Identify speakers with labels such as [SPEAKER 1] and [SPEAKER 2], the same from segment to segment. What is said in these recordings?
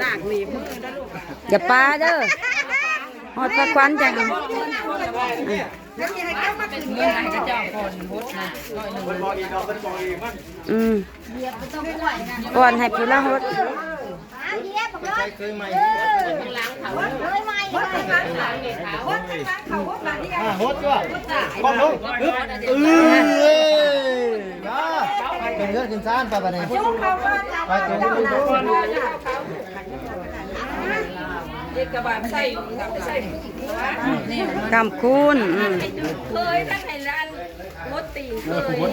[SPEAKER 1] หนักหนีบมือนะลูก
[SPEAKER 2] อย่าปาเด้อหอดพระควันจัง
[SPEAKER 1] แล้วมีให้เจ้ามาขึ้น
[SPEAKER 3] เมื่อไหร่จะเจ้าคนพุทธนะอื
[SPEAKER 2] มก่อนให้ผู้ละหด
[SPEAKER 4] เคยใหม่
[SPEAKER 1] เขาว่าแบบนี้
[SPEAKER 4] อ่าโหดจ้ะก้มลงอึ๊บเออจ้าเป็นเลือดกินซ่านไปปะเนี่ย
[SPEAKER 1] จุ๊เขาว่า
[SPEAKER 4] ไปเจอกันดู
[SPEAKER 3] เด็กกระบะใส่กับใส่นี่
[SPEAKER 2] กำคูณอืม
[SPEAKER 3] เคยทั้งไห้ร้านมดตีเคยอุ้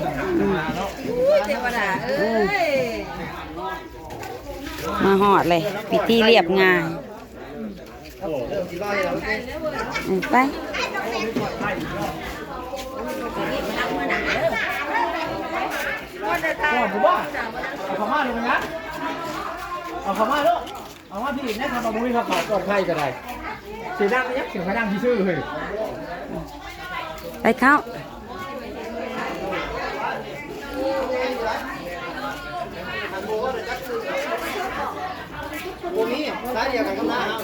[SPEAKER 3] ยเทวดาเอ้ย
[SPEAKER 2] มาหอดเลยพิธีเรียบง่ายอืมไป
[SPEAKER 4] เอาผมว่าเอาขม่าลงนะเอาขม่าลูก เอามาพี่นะทำมาบุ้ยเขาขอปลอดภัยก็ได้เสียดังยักเสียงพนังที่ชื่อเฮ้ย
[SPEAKER 2] ไปเข้า
[SPEAKER 4] โอ้มีสายเดียวกันก็มาเอา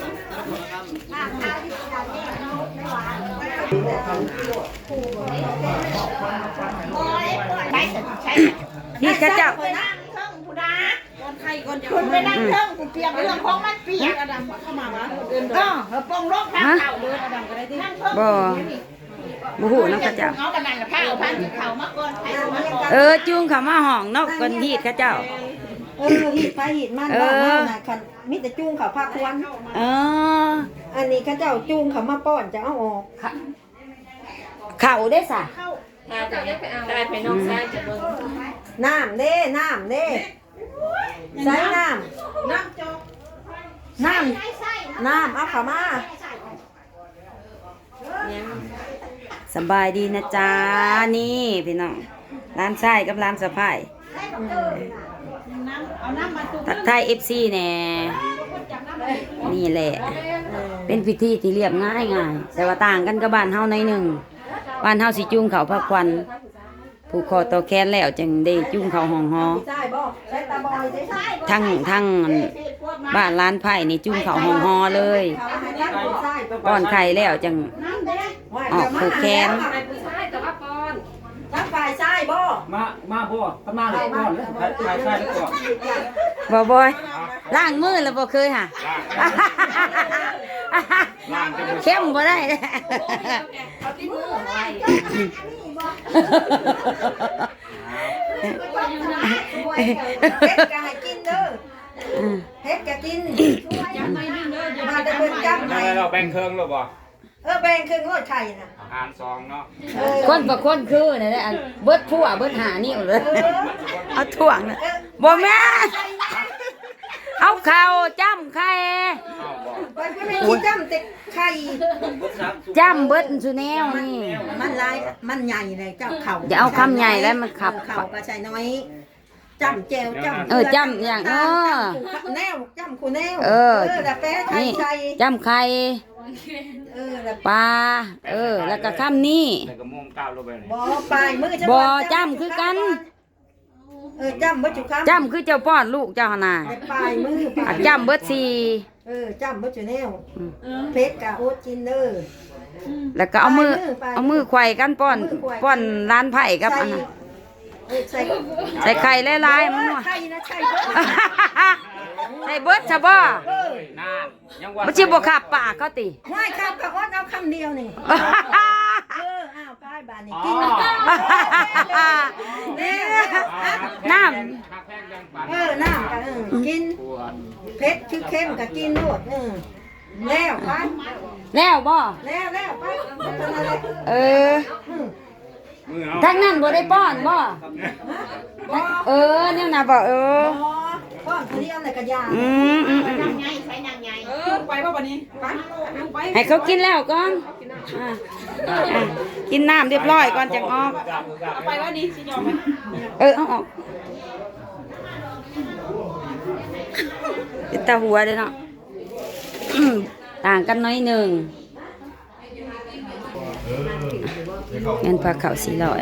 [SPEAKER 2] นี่ข้าเจ้า
[SPEAKER 1] คนไปนั่งเครื่องผู้เปียกเรื่องของมันเปียกอดัมเข้ามาวะเออเออปงโรคข้างเข่าเลยอดัมก็ได้ที่นั่งเครื่อง
[SPEAKER 2] บ่บ่ฮู้นำข้าเจ้า
[SPEAKER 1] เอากันนั่นละข้าวพันเข่ามาก่อนใครมาก่อน
[SPEAKER 2] เออจูงเขามาห้องนอกกันฮีดข้าเจ้า
[SPEAKER 5] เออหิดไปหิดมัน
[SPEAKER 2] เออ
[SPEAKER 5] บ้านเฮาน่ะคันมีแต่จูงเขาพาควัน
[SPEAKER 2] เออ
[SPEAKER 5] อันนี้เขาเจ้าจูงเขามาป้อนจะเอาออก
[SPEAKER 2] เข่าได้สะ
[SPEAKER 3] ถ้าจะไปเอาได้ไปน้องชายจะเบิ่ง
[SPEAKER 5] น้ำเด้น้ำเด้ ใส่น้ำ
[SPEAKER 1] น้ำจก
[SPEAKER 5] น้ำ น้ำเอาเขามา
[SPEAKER 2] สบายดีนะจ๊ะนี่พี่น้องร้านชายกับร้านสะพาย
[SPEAKER 1] เอาน้ำมาตุ้ม
[SPEAKER 2] ทักทายเอฟซีแน่นี่แหละ เป็นพิธีที่เรียบง่ายง่ายแต่ว่าต่างกันกับบ้านเฮาหน่อยหนึ่งบ้านเฮาสิจุ้งเขาพระควันผูกคอต่อแขนแล้วจึงได้จุ้งเขาห้องหอ
[SPEAKER 5] ใช่บ่ใส่ตาบอยใส่
[SPEAKER 2] ทั้งทั้งบ้านร้านไผ่นี่จุงเขาห้องหอเลย
[SPEAKER 5] เขาให้ตั้งผู้ใส่
[SPEAKER 2] ป้อนไข่แล้วจัง
[SPEAKER 5] ว่า
[SPEAKER 2] ออกผูกแขน
[SPEAKER 3] ไปผู้ชายแต่ว่าปอน
[SPEAKER 5] ทั้งฝ่ายใส่บ่
[SPEAKER 4] มามาพ่อขม่าเลยก่อนใช่ใช่แล้วก่อน
[SPEAKER 2] บ่บอยล้างมือแล้วบ่เคยค่ะเข้มบ่ได้
[SPEAKER 3] เอาที่มือไว้
[SPEAKER 5] เฮ็ดก็ให้กินเด้อเฮ็ดก็กินมาแต่เพิ่นจับให้
[SPEAKER 6] เราแบ่งเครื่องหรือเปล่า
[SPEAKER 5] เออแบ่งครึ่งรถไข่น่ะ
[SPEAKER 6] อาหารซองเนาะ
[SPEAKER 5] เออ
[SPEAKER 2] คนประคนคือนี่นแหละอันเบิดผัวเบิดหานี่เลยเอาถ่วงน่ะบ่แม่นเอาข้าวจ้ำไข่
[SPEAKER 6] เอาบอก
[SPEAKER 5] ไปเพื่อไม่กินจ้ำแต่ไข่
[SPEAKER 2] จ้ำเบิดสุแนวนี่
[SPEAKER 5] มันลายมันใหญ่เลยเจ้าเข่า
[SPEAKER 2] อย่าเอาคำใหญ่แล้วมันขับ
[SPEAKER 5] เข่าก็ใส่น้อยจ้ำแจวจ้ำ
[SPEAKER 2] เออจ้ำอย่างเออ
[SPEAKER 5] แนวจ้ำคูแนว
[SPEAKER 2] เออ
[SPEAKER 5] แต่แป้ไข่
[SPEAKER 2] นี่
[SPEAKER 5] ใส่
[SPEAKER 2] จ้ำไข่
[SPEAKER 5] เออแต่
[SPEAKER 2] ปลาเออ แล้วก็ข้ามนี่
[SPEAKER 6] แต่ก็ม่วงก้าวลงไปเลย
[SPEAKER 5] บ่ปลายมือจะ
[SPEAKER 2] บ่จ้ำคือกัน
[SPEAKER 5] เออจ้ำเบิดจุคำ
[SPEAKER 2] จ้ำคือเจ้าป้อนลูกเจ้าหนน่ะ
[SPEAKER 5] แต่ปลายมือปลา
[SPEAKER 2] อะ
[SPEAKER 5] ย
[SPEAKER 2] จ้ำเบิดสี
[SPEAKER 5] เออจ้ำเบิดจุแนว
[SPEAKER 2] อืม
[SPEAKER 5] เพชรกับโอ๊ตจินเนอร์
[SPEAKER 2] แล้วก็เอามือ
[SPEAKER 5] ปลายมือ
[SPEAKER 2] เอามือไขว่กันป้อน
[SPEAKER 5] มือไขว่
[SPEAKER 2] ป้อนร้านไผ่กับอันนั้น
[SPEAKER 5] เออใส่
[SPEAKER 2] ใส่ไข่หลายๆมันนัว
[SPEAKER 5] ไข่นะไข่เบิด
[SPEAKER 2] ใส่เบิดซะบ่
[SPEAKER 5] เออ
[SPEAKER 6] นานยังว่า
[SPEAKER 2] บ่สิบ่ขับปากเขาติ
[SPEAKER 5] ไม่ครับกับโอ๊ตเอาคำเดียวนี่ เอออ้าวป้ายบานนี่
[SPEAKER 6] อ๋อ
[SPEAKER 5] กินนี่
[SPEAKER 2] น้
[SPEAKER 6] หักแพงยังปัน
[SPEAKER 5] เออน้ำกันเออกิน
[SPEAKER 6] ปวด
[SPEAKER 5] เพชรคือเข้มกับกินโลดเออแล้วไปำ
[SPEAKER 2] แล้วบ่
[SPEAKER 5] แล้วแล้วไปเป็นอะไร
[SPEAKER 2] เออ
[SPEAKER 5] อืม
[SPEAKER 6] มือเอา
[SPEAKER 2] ทั้งนั้นบ่ได้ป้อนบ่เออเนี่ยนะบ่เออ
[SPEAKER 5] อ๋อก้อนคนเดียวเลยกระยา
[SPEAKER 2] อืมอืมอืม
[SPEAKER 1] ไงใช้นางไง
[SPEAKER 3] เออไปป่ะวันนี้ไปไป
[SPEAKER 2] ให้เขากินแล้วก่อน อะอะกินน้ำเรียบร้อยก่อนจังออก
[SPEAKER 3] เอาไปว่านี้สิยอมไหม
[SPEAKER 2] เออเอาออกเป็นตาหัวเลยเนาะอืมต่างกันน้อยหนึ่งเงินปลาเขาสี่ร้อย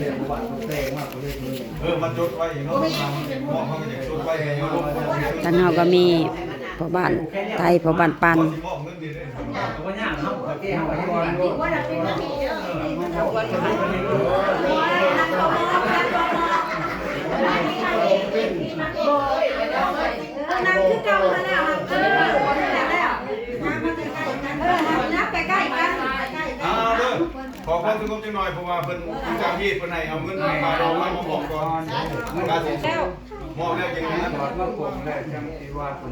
[SPEAKER 4] บ้านปัจจุบันล้างบอกเออเออมามันเป็นเที่ยวที่ได้เลยครับผมเรียนบ้านเต้มากเลยเออมันจดไว้เนาะมองเขาก็จะจดไว้ไงเนาะ
[SPEAKER 2] ทางเฮาก็มีพ่อบ้านไทยพ่อบ้านปัน
[SPEAKER 4] มองเงินดีเลยก็ยากเนาะแก้ให้ก่อน
[SPEAKER 1] ว่าเราเป็นหน้าที่เด้อ
[SPEAKER 5] นั่งคือเก่ามาแล้วเออแล้วมามาใกล้ๆกันเออนับใกล้ๆกันใกล้ๆกั
[SPEAKER 7] เอา
[SPEAKER 5] น
[SPEAKER 7] เด้อขอความสงบจังหน่อยเพราะว่าเพิ่นเจ้าที่เพิ่นให้เอาเงินมาลงมาบอกก่อนการสิมอบแล้วยังไงนะ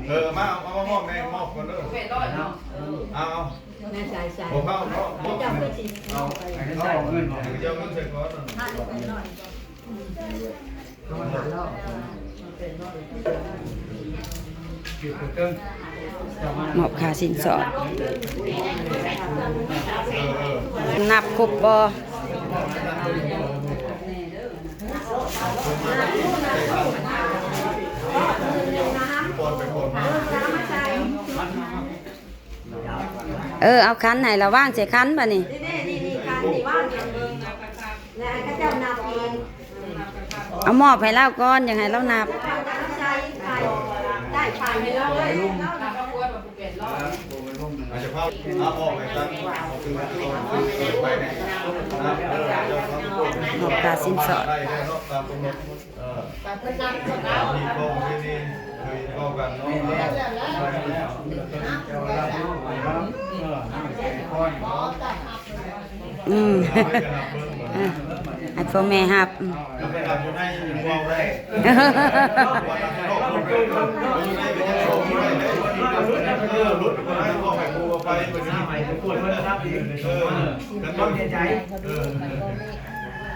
[SPEAKER 7] เออมาเอามามอบแม่มอบก่อนเด้อเอาเอาผมเอามอบมอบเอาเอาเงินเดี๋ยวเงินเสร็จก่อน
[SPEAKER 2] มอบค่าสินสอดนับครบบ่
[SPEAKER 7] ปอนไปปอน
[SPEAKER 2] เออ เอาคันให้ระว่างใส่คันบ่นี่
[SPEAKER 5] นี่นี่นี่นี่การที่ว่างกันแล้วก็เจ้านาปี
[SPEAKER 2] เอามอบให้เราก่อนยังให้เรานับ
[SPEAKER 5] ได้ใครให้เราเลย
[SPEAKER 7] อาจจะพาเอาออกไปตั้งเอาคือมันต้องไปเนี่ยนะเออเจ้าครับ
[SPEAKER 2] มอบค่าสินสอด
[SPEAKER 7] ได้ได้เนาะตามกำหนดเออมีโปรที่นี่เคยเข้ากันเนาะ
[SPEAKER 2] อืม
[SPEAKER 7] ไม่กระดับเพิ่มเหมือน
[SPEAKER 2] ให้พ่อแม่ฮับ
[SPEAKER 7] เรา ไปทำอยู่ในวอลได้อยู่ในเป็นโชว์ที่ได้เออรถก็ได้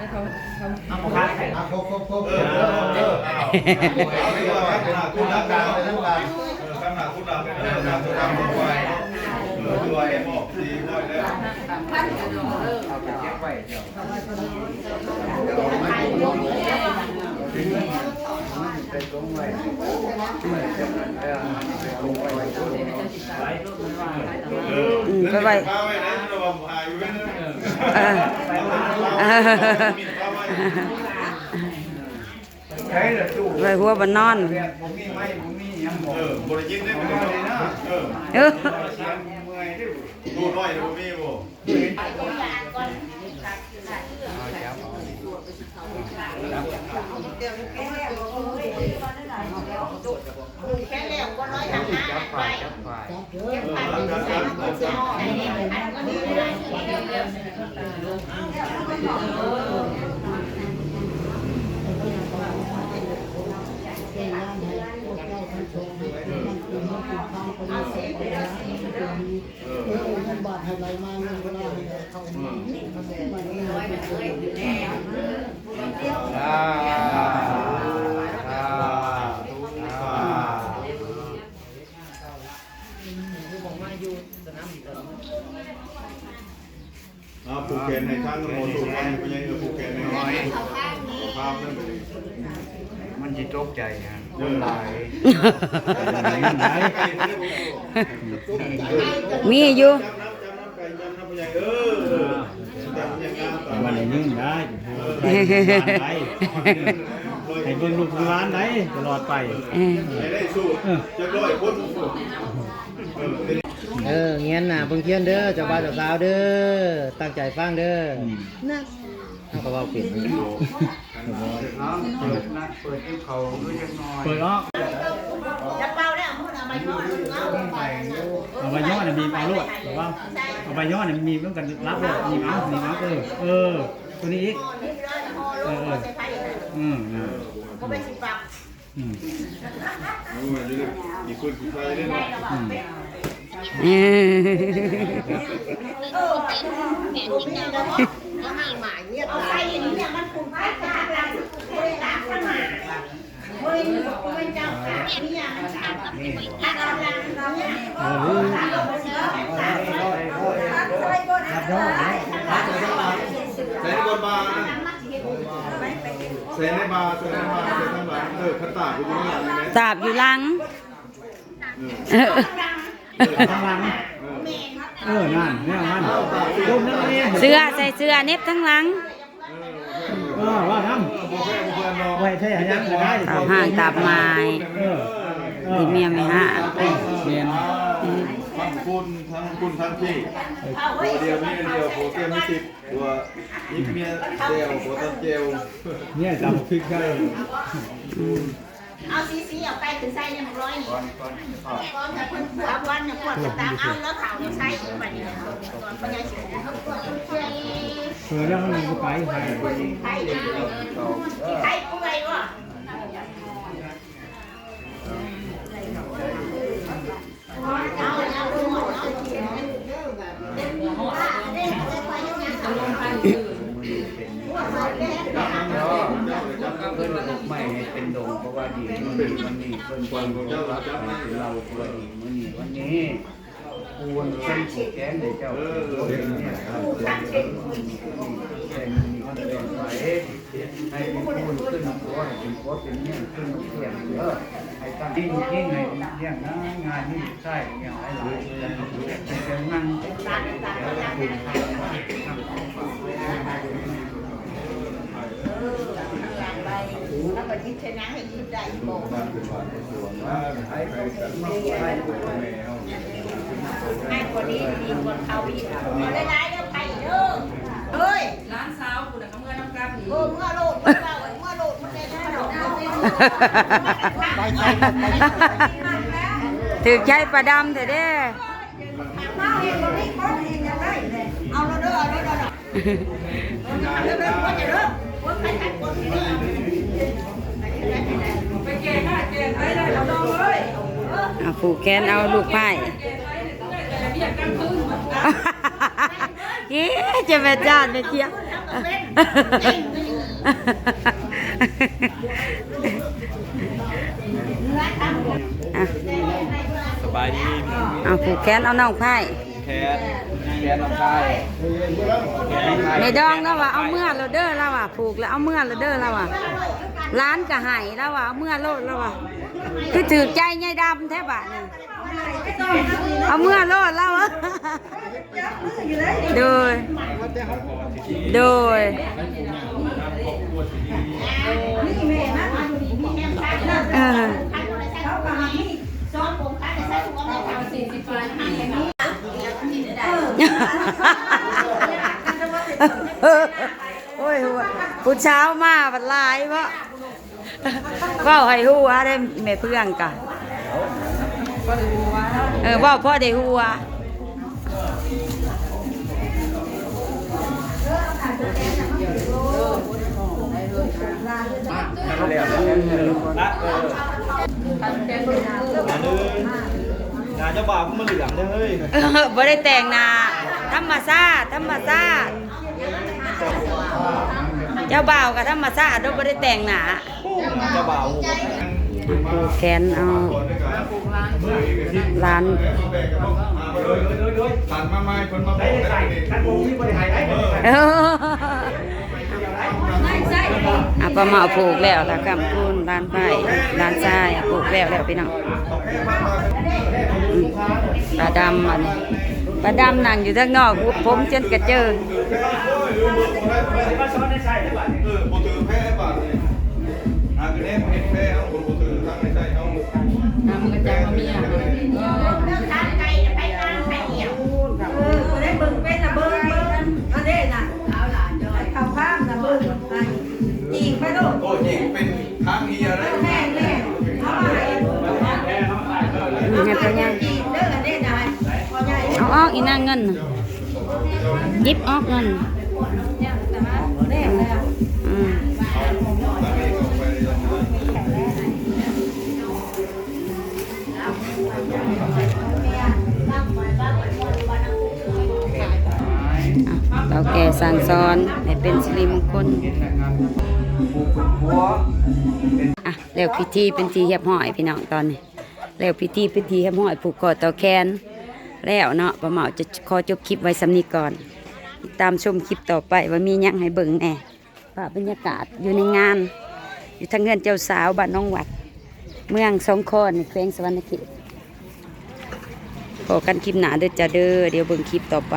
[SPEAKER 7] พ่อแม่ครูไปเหม่
[SPEAKER 4] ไปปวดเพื่อนรับอี
[SPEAKER 7] เออแล้วก็
[SPEAKER 4] ต้องเสียใจ
[SPEAKER 7] เออ
[SPEAKER 4] เอาหมดคันให้
[SPEAKER 7] ครบครบครบเออเออเออเอาไม่ว่าขนาดคุณรักกันทั้งกันขนาดคุณรักกันเออขนาดคุณรักกันไปด้วยบอกดีด้วยแล้ว
[SPEAKER 2] อืมไปไว้
[SPEAKER 7] ข้าว ไว้นะระวังหายไว้นะ
[SPEAKER 2] เออเออ
[SPEAKER 4] ใช้เหรอตู้
[SPEAKER 2] ไว้หัวบนอน
[SPEAKER 4] ผมมีไม่ผมมียังหมด
[SPEAKER 7] เออบริยินได้ไหมเออ
[SPEAKER 2] เออ
[SPEAKER 4] เสียงเมื่อยด้วย
[SPEAKER 7] ดูน้อยดูมีบ่
[SPEAKER 1] แค่แล้วก็ร้อยทำหน้าไปเก็บพันใส่ก็เสียหอพันก็ดีเลย
[SPEAKER 7] อ่ อ่าผูกแขนในข้างโมสูกันเป็นยังไงผูกแขนในน้อยภาพนั่นเลย
[SPEAKER 4] มันจะตกใจฮะ
[SPEAKER 7] เรื่องหลาย
[SPEAKER 2] มีอยู่
[SPEAKER 7] จำน้ำจำน้ำไก่จำน้ำเป็นยังเออจำยังงามต่อ
[SPEAKER 4] มันยิ่งได้ให้เบิ่งลูกร้านได้ตลอดไป
[SPEAKER 2] เออ
[SPEAKER 7] ให้ได้สู้จะร้อยคนสู้เออ
[SPEAKER 8] เอ อเงี้ยน่ะเพิ่งเพียนเด้อเจ้าบ่าวเจ้าสาวเด้อตั้งใจฟังเด้อนะเขาก็เว้าเปลี่ยน
[SPEAKER 4] เปิดออก
[SPEAKER 1] จะเป่าได้เอาเอามาย่อเอาไป
[SPEAKER 4] เอาใบย่อเนี่ยมีเอาลวดหรือว่าเอาใบย่อเนี่ยมีต้องกันรับเลยมีเอามีเอาเออเออตัวนี้อีก
[SPEAKER 1] นี่เลยพอ
[SPEAKER 4] อืม
[SPEAKER 1] ก็เป็นสิบปัก
[SPEAKER 4] อืม
[SPEAKER 7] มีคนกี่ใครเล่น
[SPEAKER 2] เออ
[SPEAKER 1] เอาไปอย่างนี้มันคุ้มค่าจ้าเราเคยตามกันมาเฮ้ยเป็นเจ้าค่ะนี่ยังมันตามกับได้เราลังเราเนี่ย
[SPEAKER 4] เออ
[SPEAKER 7] เซนบนบาร์ เซนในบาร์เซนในบาร์เซนทั้งหลายเออขันตากูอยู่นี่อะไร
[SPEAKER 2] สาบอยู่หลังเออ
[SPEAKER 4] ข้างหลัง
[SPEAKER 7] เออ
[SPEAKER 8] เออนั่นแนวนั้นจุ่มนั่นนี่
[SPEAKER 2] เสื้อใส่เสื้อเน็บทั้งหลัง
[SPEAKER 8] เออว่าท
[SPEAKER 7] บ่แพ้บ่เพื่อนเนาะำ
[SPEAKER 8] ไว้ใช่ยังก็ได้
[SPEAKER 2] ตามห้างตามไม้
[SPEAKER 8] เออเออ
[SPEAKER 2] ที่เมียไม่ห้า
[SPEAKER 8] เมียน
[SPEAKER 7] ทั้งคุณทั้งคุณทั้งพี่ตัวเดียวมีเดียวโปรเกมมีสิบตัวอีกเมียเดียวโปรตันเจล
[SPEAKER 8] เนี่ยจำพริกได้
[SPEAKER 1] เอาซีซีเอาไปถึงไส้เนี่ยมันร้อยนี่ก้อนกับเพิ่นขวบวันเนี่ยขวดจะตามเอาแล้วเขาเนี่ยไส้อีกบัดนี้ตอนปัญญาสิ
[SPEAKER 8] เออแล้วมันก็ไปไป
[SPEAKER 1] ไข่ไข่กูไงวะเอาเอาดูหมดเนาะ
[SPEAKER 9] เพื่อนระบบไม่ให้ เป็นดงเพราะว่าดีมันมีมันนี่เพื่นความรู้เราเราตัวดีมันนี่วันนี้ควรเป็นผูกแขนให้เจ้าเป็นเนี่ยครับเป็นมีคนเป็นไปให้เป็นคนขึ้นตัวให้เป็นตัวเป็นเนี่ยขึ้นเสียงเยอะให้ตั้งที่งยิ่งให้เรื่องนะงานนี่ใช่อย่างไรหลายให้เจ้านั่งแล้วคุณ
[SPEAKER 1] แล้วก็ยิบชนะให้ยิบได้บอก
[SPEAKER 7] มันเป็นวันเป็นส่วนว่าให้ไปกันมาให้ตัวแมว
[SPEAKER 1] ให้คนนี้ดีคนเขาอีกเอาได้ร้ายแล้วไปเด้อเฮ้ย
[SPEAKER 3] ร้านสาวคุณน่ะเขาเมื่อน้ำกับนี่
[SPEAKER 1] เออเมื่อโลดเมื่อเราเมื่อโลดมันได้แค่ดอกไปใช้
[SPEAKER 2] ถือใจประดำเถอะเด้อ
[SPEAKER 1] เอาเราเด้อเอาเราเด้อเอาเราเด้อว่าจะเด้อว่าใครใครคนนี้
[SPEAKER 3] ไปเกณฑ์ค่ะเกณฑ์ไปได้เราลอง เลย
[SPEAKER 2] เอาผูกแขนเอาลูกไผ่
[SPEAKER 3] เกณฑ์ไปเนี่ยแต่เบียดกันพึ่ง
[SPEAKER 2] เอ๊ะจะไปจานไปเที่ยวอะ
[SPEAKER 6] สบายดี
[SPEAKER 2] เอาผูกแขนเอาน้องไผ่
[SPEAKER 6] แคสแคสน้ำชาย
[SPEAKER 2] ไม่ดองแล้วว่ะเอาเมื่อเราเด้อแล้วว่ะผูกแล้วเอาเมื่อเราเด้อแล้วว่ะร้านก็ให้แล้วว่ะเอาเมื่อโลดแล้วว่ะคือถือใจไงดำแท้บะนี่เอาเมื่อโลดแล้วอะโดย โดยเออ
[SPEAKER 1] ซ้อมผมคันใส่ถุงเอาไปทำสี่สิบปลายห้าอย่างนี้
[SPEAKER 2] โอ้ยหัวผู้เช้ามาบัดลายวะเว้าให้ฮู้ว่าได้แม่เพื่อนกันเออว้าพ่อได้ฮู้ว่า
[SPEAKER 6] งานเจ้าบ่าวก็มาเหลืองเลย
[SPEAKER 2] เออบ่ได้แต่งนา ธรรมชาติธรรมชาติเจ้าบ่าวกับธรรมชาติเราบ่ได้แต่งหนา
[SPEAKER 6] เจ้าบ่าว
[SPEAKER 2] ผูกแขนเอาร้าน
[SPEAKER 7] ตันมาไม่คนมาบอกได้
[SPEAKER 8] ท่านผู้ที่บริหารได้
[SPEAKER 2] อออะปมาผูกแล้วละกำพูนร้านไผ่ร้านทรายผูกแล้วแล้วพี่น้องอืมปลาดำอันนี้ ปลาดำนั่งอยู่ทางนอกผมจนกระเจิง
[SPEAKER 8] มาซ้อนในใส่ได้ป่ะ
[SPEAKER 7] เออโปรตือแพ้บาทเลยอาคือเน่เห็นแพ้เอาโปรตือทั้งในใจเอา
[SPEAKER 3] ทำกันจังมามีอะ
[SPEAKER 1] เรื่องทางไกลไปงานไปเหี่ยว
[SPEAKER 5] เออได้เบิ่งเป็นน่ะเบิ่งเบิ่งอันนี้น่ะเอาล่ะจอยเข้าข้ามน่ะเบิ่งไปยิงไปโลด
[SPEAKER 7] โอ้ยิงเป็น
[SPEAKER 5] อ
[SPEAKER 2] อกอีนางเงินยิบออกเงิน
[SPEAKER 5] แน่แล้ว
[SPEAKER 2] อืมอะเราแก่สั่งสอนให้เป็นสิริมงคล
[SPEAKER 9] ผูกเป็น
[SPEAKER 2] อะแล้วพิธีเป็นทีเรียบร้อยพี่น้องตอนนี้แล้วพิธีเป็นทีเรียบร้อยผูกคอต่อแขน แล้วเนาะป้าเหมาจะขอจบคลิปไว้สำนี้ก่อน ติดตามชมคลิปต่อไปว่ามียังให้เบิ่งแน่ภาพบรรยากาศอยู่ในงาน อยู่ทางเงินเจ้าสาวบ้านน้องวัด เมืองสองขลาแขวงสวรรณเขตพอกันคลิปหนาเด้อจ้าเด้อเดี๋ยวเบิ่งคลิปต่อไป